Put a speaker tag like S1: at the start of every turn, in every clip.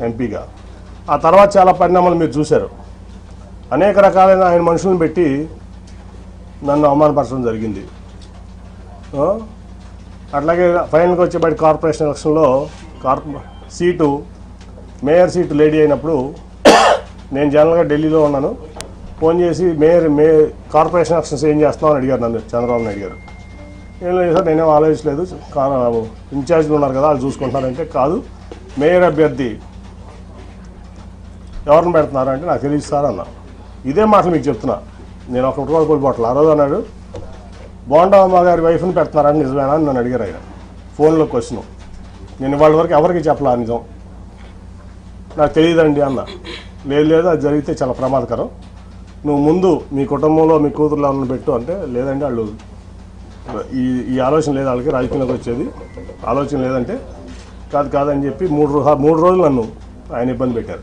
S1: ఎంపీగా. ఆ తర్వాత చాలా పరిణామాలు మీరు చూశారు. అనేక రకాలైన ఆయన మనుషులను పెట్టి నన్ను అవమానపరచడం జరిగింది. అట్లాగే ఫైనల్గా వచ్చేబడి కార్పొరేషన్ ఎలక్షన్లో కార్పొ సీటు మేయర్ సీటు లేడీ అయినప్పుడు నేను జనరల్గా ఢిల్లీలో ఉన్నాను. ఫోన్ చేసి మేయర్ మే కార్పొరేషన్ ఎలక్షన్స్ ఏం చేస్తున్నావు అని అడిగారు నన్ను చంద్రబాబు నాయుడు గారు. ఏం లేదు సార్ నేనేం ఆలోచించలేదు. కా- ఇన్ఛార్జ్లు ఉన్నారు కదా వాళ్ళు చూసుకుంటారంటే కాదు. మేయర్ అభ్యర్థి ఎవరిని పెడుతున్నారు అంటే నాకు తెలియదు సార్ అన్న. ఇదే మాటలు మీకు చెప్తున్నా. నేను ఒక కూడా కోల్పోవట్లేదు ఆ రోజు అన్నాడు. బోండా అమ్మగారి వైఫ్ని పెడుతున్నారని నిజమేనా అని నన్ను అడిగారు ఆయన. ఫోన్లో క్వశ్చన్. నేను వాళ్ళ వరకు ఎవరికి చెప్పలా నిజం? నాకు తెలియదండి అన్న. లేదు లేదు అది జరిగితే చాలా ప్రమాదకరం. నువ్వు ముందు మీ కుటుంబంలో మీ కూతురులో ఉన్న పెట్టు అంటే లేదండి వాళ్ళు ఈ ఈ ఆలోచన లేదు వాళ్ళకి రాజకీయంలోకి వచ్చేది. ఆలోచన లేదంటే కాదు కాదని చెప్పి మూడు మూడు రోజులు నన్ను ఆయన ఇబ్బంది పెట్టారు.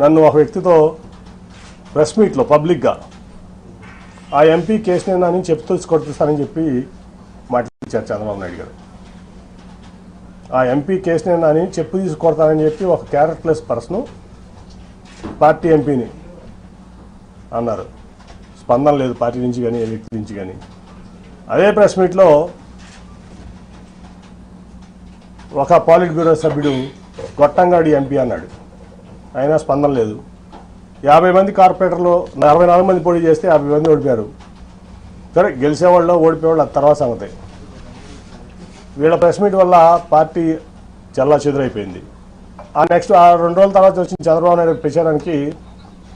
S1: నన్ను ఒక వ్యక్తితో ప్రెస్ మీట్లో పబ్లిక్గా. ఆ ఎంపీ కేసునేనా అని చెప్తూ కొట్టిస్తానని చెప్పి మాట్లాడించారు చంద్రబాబు నాయుడు గారు. ఆ ఎంపీ కేసునేనా అని చెప్పు తీసి కొడతానని చెప్పి ఒక క్యారెక్టర్లెస్ పర్సన్ పార్టీ ఎంపీని అన్నారు. స్పందన లేదు పార్టీ నుంచి కానీ ఏ వ్యక్తి నుంచి కానీ. అదే ప్రెస్ మీట్లో ఒక పాలిట్ బ్యూరో సభ్యుడు గొట్టంగాడి ఎంపీ అన్నాడు. అయినా స్పందన లేదు. యాభై మంది కార్పొరేటర్లు అరవై నాలుగు మంది పోటీ చేస్తే యాభై మంది ఓడిపోయారు. సరే గెలిచేవాళ్ళు ఓడిపోయేవాళ్ళు అది తర్వాత సంగతి. వీళ్ళ ప్రెస్ మీట్ వల్ల పార్టీ చల్లా చెదురైపోయింది. ఆ నెక్స్ట్ ఆ రెండు రోజుల తర్వాత వచ్చిన చంద్రబాబు నాయుడు ప్రచారానికి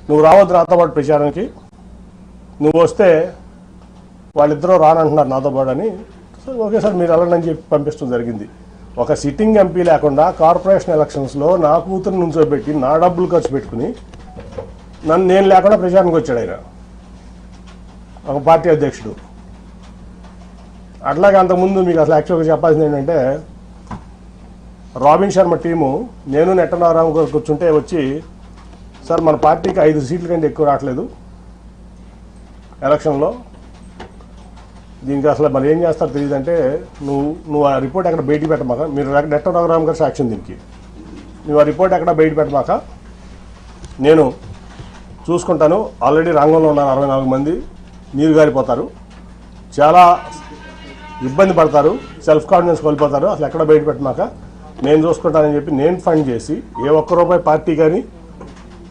S1: నువ్వు రావద్దు నాతో పాటు ప్రచారానికి నువ్వు వస్తే వాళ్ళిద్దరూ రానంటున్నారు నాతో పాటు అని. ఓకే సార్ మీరు వెళ్ళండి అని చెప్పి పంపించడం జరిగింది. ఒక సిట్టింగ్ ఎంపీ లేకుండా కార్పొరేషన్ ఎలక్షన్స్లో నా కూతురు నుంచోబెట్టి నా డబ్బులు ఖర్చు పెట్టుకుని నన్ను నేను లేకుండా ప్రచారానికి వచ్చాడు ఆయన. ఒక పార్టీ అధ్యక్షుడు. అట్లాగే అంతకుముందు మీకు అసలు యాక్చువల్గా చెప్పాల్సింది ఏంటంటే రాబిన్ శర్మ టీము నేను నెట్టనారాము గారు కూర్చుంటే వచ్చి సార్ మన పార్టీకి ఐదు సీట్ల కంటే ఎక్కువ రావట్లేదు. ఎలక్షన్లో దీనికి అసలు మరి ఏం చేస్తారో తెలియదు అంటే నువ్వు నువ్వు ఆ రిపోర్ట్ ఎక్కడ బయటికి పెట్టమాక మీరు నెట్ట రఘురామ్ గారు సాక్ష్యం దీనికి. నువ్వు ఆ రిపోర్ట్ ఎక్కడ బయట పెట్టమాక నేను చూసుకుంటాను ఆల్రెడీ రంగంలో ఉన్నారు అరవై నాలుగు మంది నీరు గారిపోతారు. చాలా ఇబ్బంది పడతారు సెల్ఫ్ కాన్ఫిడెన్స్ కోల్పోతారు అసలు ఎక్కడ బయట పెట్టమాక నేను చూసుకుంటానని చెప్పి నేను ఫండ్ చేసి ఏ ఒక్క రూపాయి పార్టీ కానీ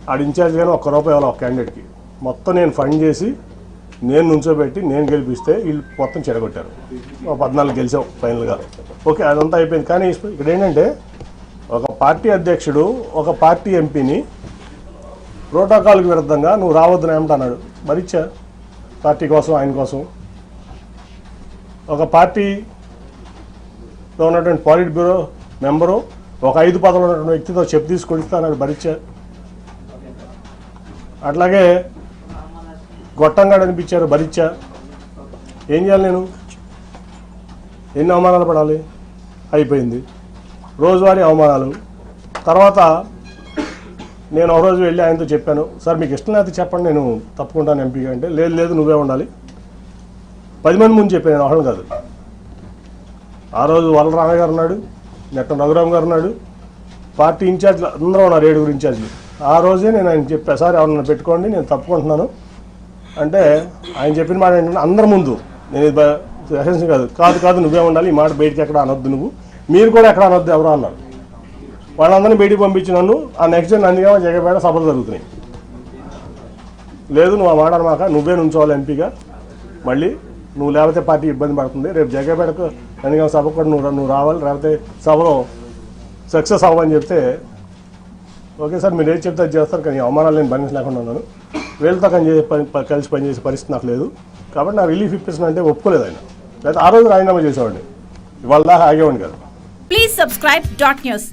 S1: ఆడ ఇన్ఛార్జ్ కానీ ఒక్క రూపాయి ఇవ్వాలి ఒక క్యాండిడేట్కి మొత్తం నేను ఫండ్ చేసి నేను నుంచోబెట్టి నేను గెలిపిస్తే వీళ్ళు మొత్తం చెడగొట్టారు. పద్నాలుగు గెలిచాం ఫైనల్గా. ఓకే అదంతా అయిపోయింది. కానీ ఇక్కడ ఏంటంటే ఒక పార్టీ అధ్యక్షుడు ఒక పార్టీ ఎంపీని ప్రోటోకాల్కి విరుద్ధంగా నువ్వు రావద్దని ఏమంటన్నాడు మరిచ్చా పార్టీ కోసం ఆయన కోసం. ఒక పార్టీలో ఉన్నటువంటి పాలిట్ బ్యూరో మెంబరు ఒక ఐదు పదవులు ఉన్నటువంటి వ్యక్తితో చెప్పు తీసుకొడిస్తే అన్నాడు. భరిచ్చా అట్లాగే గొట్టంగా అనిపించారు భరించా. ఏం చేయాలి నేను? ఎన్ని అవమానాలు పడాలి? అయిపోయింది. రోజువారీ అవమానాలు. తర్వాత నేను ఒక రోజు వెళ్ళి ఆయనతో చెప్పాను సార్ మీకు ఇష్టం లేకపోతే చెప్పండి నేను తప్పుకుంటాను ఎంపీగా అంటే. లేదు లేదు నువ్వే ఉండాలి. పది మంది ముందు చెప్పాను నేను ఒకళ్ళు కాదు. ఆ రోజు వల్ల రామయ్య గారు ఉన్నాడు నెట్ట రఘురామ్ గారు ఉన్నాడు పార్టీ ఇన్ఛార్జ్లు అందరూ ఉన్నారు ఏడుగురు ఇన్ఛార్జ్లు. ఆ రోజే నేను ఆయన చెప్పా సార్ ఎవరన్నా పెట్టుకోండి నేను తప్పుకుంటున్నాను. అంటే ఆయన చెప్పిన మాట ఏంటంటే అందరి ముందు. నేను ఇది ఎసెన్స్ కాదు. కాదు కాదు నువ్వే ఉండాలి. ఈ మాట బయటికి ఎక్కడ అనొద్దు నువ్వు. మీరు కూడా ఎక్కడ అనొద్దు ఎవరో అన్నారు. వాళ్ళందరినీ బయటికి పంపించి నన్ను ఆ నెక్స్ట్ డే నందిగా జగపేట సభలు జరుగుతున్నాయి. లేదు నువ్వు ఆ మాట అనమాక నువ్వే నుంచోవాలి ఎంపీగా. మళ్ళీ నువ్వు లేకపోతే పార్టీ ఇబ్బంది పడుతుంది. రేపు జగపేటకు నందిగా సభకు కూడా నువ్వు నువ్వు రావాలి. లేకపోతే సభలో సక్సెస్ అవ్వని చెప్తే ఓకే సార్ మీరు ఏది చెప్తే చేస్తారు కానీ అవమానాలు నేను భరించలేకుండా ఉన్నాను. వీళ్ళతో కానీ చేసే పని కలిసి పనిచేసే పరిస్థితి నాకు లేదు. కాబట్టి నా రిలీఫ్ ఇప్పిస్తున్నా అంటే ఒప్పుకోలేదు ఆయన. లేదా ఆ రోజు రాజీనామా చేసేవాడిని. ఇవాళ దాకా ఆగేవాడిని కదా.
S2: Please subscribe dot news